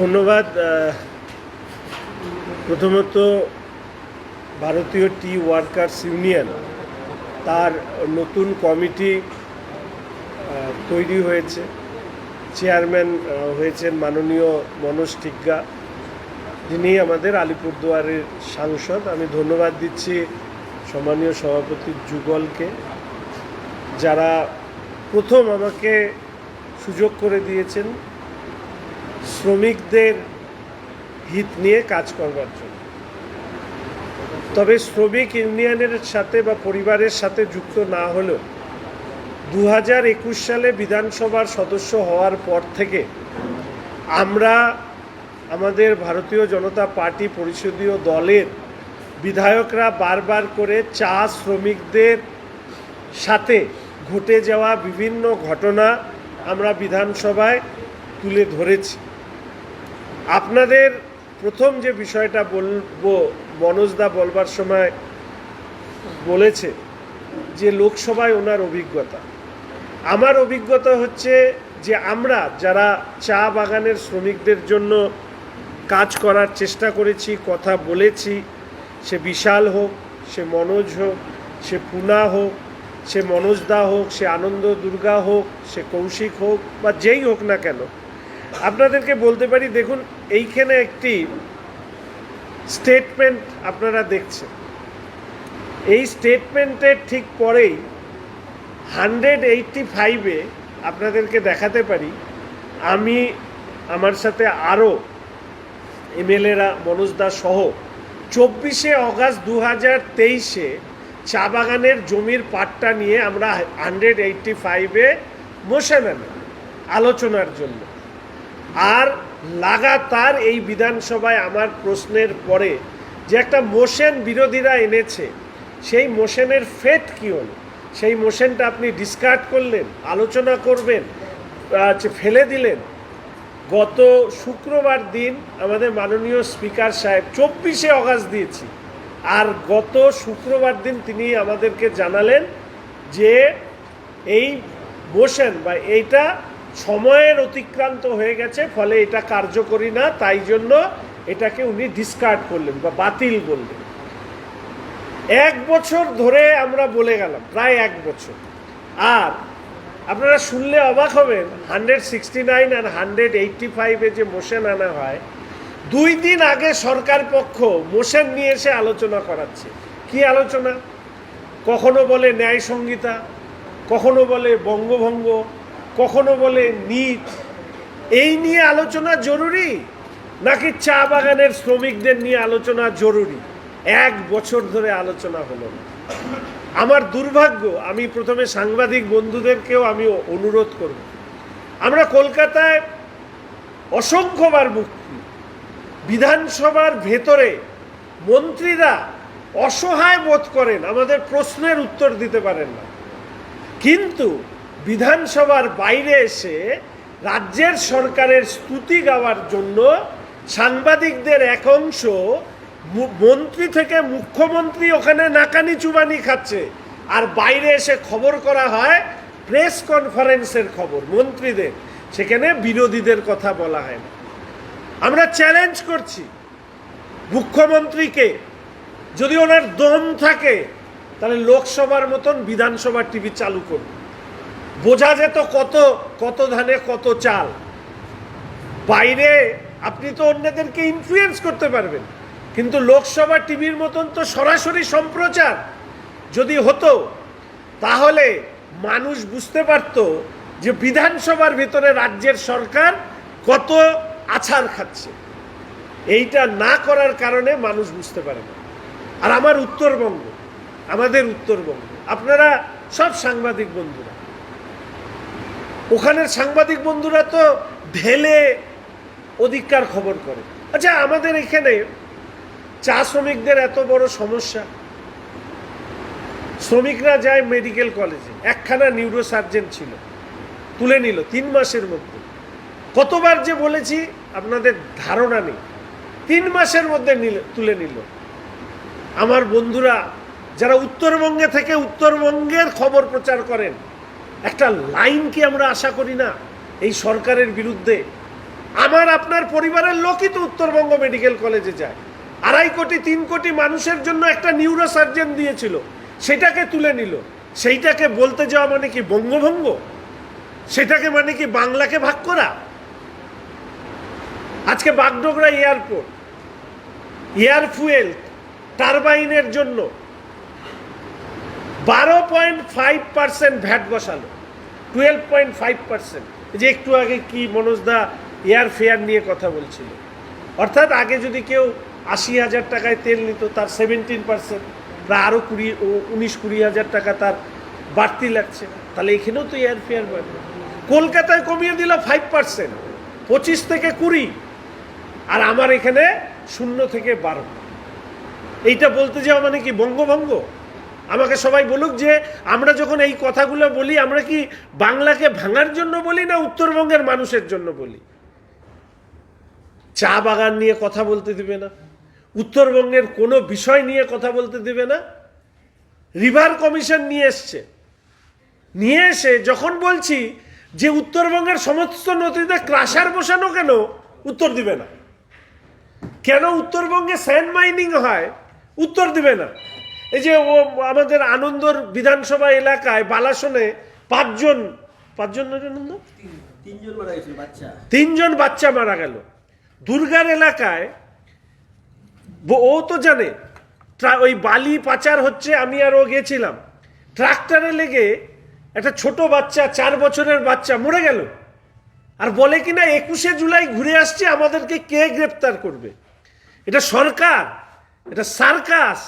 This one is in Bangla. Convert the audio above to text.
ধন্যবাদ প্রথমত ভারতীয় টি ওয়ার্কার্স ইউনিয়ন, তার নতুন কমিটি তৈরি হয়েছে। চেয়ারম্যান হয়েছেন মাননীয় মনোজ টিগ্গা। যিনি আমাদের আলিপুরদুয়ারের সাংসদ। আমি ধন্যবাদ দিচ্ছি সম্মানীয় সভাপতি যুগলকে, যারা প্রথম আমাকে সুযোগ করে দিয়েছেন। শ্রমিকদের হিত নিয়ে কাজ করবার জন্য। তবে শ্রমিক ইউনিয়নের সাথে বা পরিবারের সাথে যুক্ত না হলেও দু হাজার একুশ সালে বিধানসভার সদস্য হওয়ার পর থেকে আমরা আমাদের ভারতীয় জনতা পার্টি পরিষদীয় দলের বিধায়করা বারবার করে চা শ্রমিকদের সাথে ঘটে যাওয়া বিভিন্ন ঘটনা আমরা বিধানসভায় তুলে ধরেছি। আপনাদের প্রথম যে বিষয়টা বলব মনোজদা বলবার সময় বলেছে যে লোকসভায় ওনার অভিজ্ঞতা। আমার অভিজ্ঞতা হচ্ছে যে আমরা যারা চা বাগানের শ্রমিকদের জন্য কাজ করার চেষ্টা করেছি, কথা বলেছি, সে বিশাল হোক, সে মনোজ হোক, সে পুনা হোক, সে মনোজদা হোক, সে আনন্দ দুর্গা হোক, সে কৌশিক হোক, বা যেই হোক না কেন আপনাদেরকে বলতে পারি, দেখুন, এইখানে একটি স্টেটমেন্ট আপনারা দেখছেন। এই স্টেটমেন্টের ঠিক পরেই হান্ড্রেড এইটটি ফাইভে আপনাদেরকে দেখাতে পারি, আমি, আমার সাথে আরও এমএলএরা, মনোজ দাস সহ চব্বিশে অগাস্ট দু হাজার তেইশে চা বাগানের জমির পাট্টা নিয়ে আমরা হান্ড্রেড এইটটি ফাইভে মোশন আলোচনার জন্য। আর লাগাতার এই বিধানসভায় আমার প্রশ্নের পরে যে একটা মোশন বিরোধীরা এনেছে, সেই মোশনের ফেট কী হলো? সেই মোশনটা আপনি ডিসকার্ড করলেন, আলোচনা করবেন ফেলে দিলেন। গত শুক্রবার দিন আমাদের মাননীয় স্পিকার সাহেব চব্বিশে অগাস্ট দিয়েছি। আর গত শুক্রবার দিন তিনি আমাদেরকে জানালেন যে এই মোশন বা এইটা সময়ের অতিক্রান্ত হয়ে গেছে, ফলে এটা কার্যকরী না, তাই জন্য এটাকে উনি ডিসকার্ড করলেন বা বাতিল বললেন এক বছর ধরে আমরা বলে গেলাম, প্রায় এক বছর। আর আপনারা শুনলে অবাক হবেন হান্ড্রেড সিক্সটি নাইন আর হান্ড্রেড এইটটি ফাইভে যে মোশন আনা হয়, দুই দিন আগে সরকার পক্ষ মোশন নিয়ে এসে আলোচনা করাচ্ছে। কি আলোচনা? কখনো বলে ন্যায় সংহিতা কখনো বলে বঙ্গভঙ্গ কখনো বলে নিট এই নিয়ে আলোচনা জরুরি? নাকি চা বাগানের শ্রমিকদের নিয়ে আলোচনা জরুরি? এক বছর ধরে আলোচনা হলো না। আমার দুর্ভাগ্য, আমি প্রথমে সাংবাদিক বন্ধুদেরকেও আমি অনুরোধ করব। আমরা কলকাতায় অসংখ্যবার মুক্তি বিধানসভার ভেতরে মন্ত্রীরা অসহায় বোধ করেন, আমাদের প্রশ্নের উত্তর দিতে পারেন না। কিন্তু বিধানসভার বাইরে এসে রাজ্যের সরকারের স্তুতি গাওয়ার জন্য সাংবাদিকদের এক অংশ মন্ত্রী থেকে মুখ্যমন্ত্রী ওখানে নাকানি চুবানি খাচ্ছে। আর বাইরে এসে খবর করা হয়, প্রেস কনফারেন্সের খবর, মন্ত্রীদের। সেখানে বিরোধীদের কথা বলা হয় না। আমরা চ্যালেঞ্জ করছি মুখ্যমন্ত্রীকে। যদি ওনার দম থাকে, তাহলে লোকসভার মতন বিধানসভা টিভি চালু করুন। বোঝা যেত কত কত ধানে কত চাল। বাইরে আপনি তো অন্যদেরকে ইনফ্লুয়েন্স করতে পারবেন। কিন্তু লোকসভা টিভির মতন তো সরাসরি সম্প্রচার যদি হতো, তাহলে মানুষ বুঝতে পারত যে বিধানসভার ভেতরে রাজ্যের সরকার কত আছাড় খাচ্ছে। এইটা না করার কারণে মানুষ বুঝতে পারে না। আর আমার উত্তরবঙ্গ, আমাদের উত্তরবঙ্গ, আপনারা সব সাংবাদিক বন্ধুরা ওখানের সাংবাদিক বন্ধুরা তো ঢেলে অধিকার খবর করে। আচ্ছা আমাদের এখানে চা শ্রমিকদের এত বড় সমস্যা। শ্রমিকরা যায় মেডিকেল কলেজে। একখানা নিউরো সার্জেন ছিল, তুলে নিল তিন মাসের মধ্যে। কতবার যে বলেছি, আপনাদের ধারণা নেই। তিন মাসের মধ্যে তুলে নিল। আমার বন্ধুরা, যারা উত্তরবঙ্গে থেকে উত্তরবঙ্গের খবর প্রচার করেন একটা লাইন কি আমরা আশা করি না? এই সরকারের বিরুদ্ধে। আমার আপনার পরিবারের লোকই তো উত্তরবঙ্গ মেডিকেল কলেজে যায়। আড়াই কোটি, তিন কোটি মানুষের জন্য একটা নিউরো সার্জন দিয়েছিল। সেটাকে তুলে নিল। সেইটাকে বলতে যাওয়া মানে কি বঙ্গভঙ্গ? সেটাকে মানে কি বাংলাকে ভাগ করা? আজকে বাগডোগরা এয়ারপোর্ট, এয়ার ফুয়েল, টারবাইনের জন্য বারো পয়েন্ট ফাইভ পার্সেন্ট ভ্যাট বসালো। টুয়েলভ পয়েন্ট ফাইভ পার্সেন্ট যে একটু আগে কি মনোজদা এয়ার ফেয়ার নিয়ে কথা বলছিল। অর্থাৎ আগে যদি কেউ আশি হাজার টাকায় তেল নিত, তার সেভেন্টিন পার্সেন্ট প্রায় আরও কুড়ি উনিশ, কুড়ি হাজার টাকা তার বাড়তি লাগছে। তাহলে এখানেও তো এয়ার ফেয়ার বাড়বে। কলকাতায় কমিয়ে দিল ফাইভ পার্সেন্ট পঁচিশ থেকে কুড়ি, আর আমার এখানে শূন্য থেকে বারো। এইটা বলতে যাওয়া মানে কি বঙ্গভঙ্গ? আমাকে সবাই বলুক যে আমরা যখন এই কথাগুলো বলি, আমরা কি বাংলাকে ভাঙার জন্য বলি না উত্তরবঙ্গের মানুষের জন্য বলি? চা বাগান নিয়ে কথা বলতে দিবে না, উত্তরবঙ্গের কোনো বিষয় নিয়ে কথা বলতে দিবে না, রিভার কমিশন নিয়ে এসছে। নিয়ে এসে যখন বলছি যে উত্তরবঙ্গের সমস্ত নদীতে ক্রাশার বসানো কেন, উত্তর দিবে না। কেন উত্তরবঙ্গে স্যান্ড মাইনিং হয়, উত্তর দিবে না। এই যে ও আমাদের আনন্দর বিধানসভা এলাকায় বালাসনে পাঁচজন পাঁচজন আনন্দ? তিনজন বাচ্চা। মারা গেল। দুর্গার এলাকায় ও তো জানে ওই বালি পাচার হচ্ছে আমি আর ও গেছিলাম। ট্রাক্টরে লেগে একটা ছোট বাচ্চা চার বছরের বাচ্চা মরে গেল। আর বলে কিনা একুশে জুলাই ঘুরে আসছে আমাদেরকে কে গ্রেপ্তার করবে? এটা সরকার এটা সার্কাস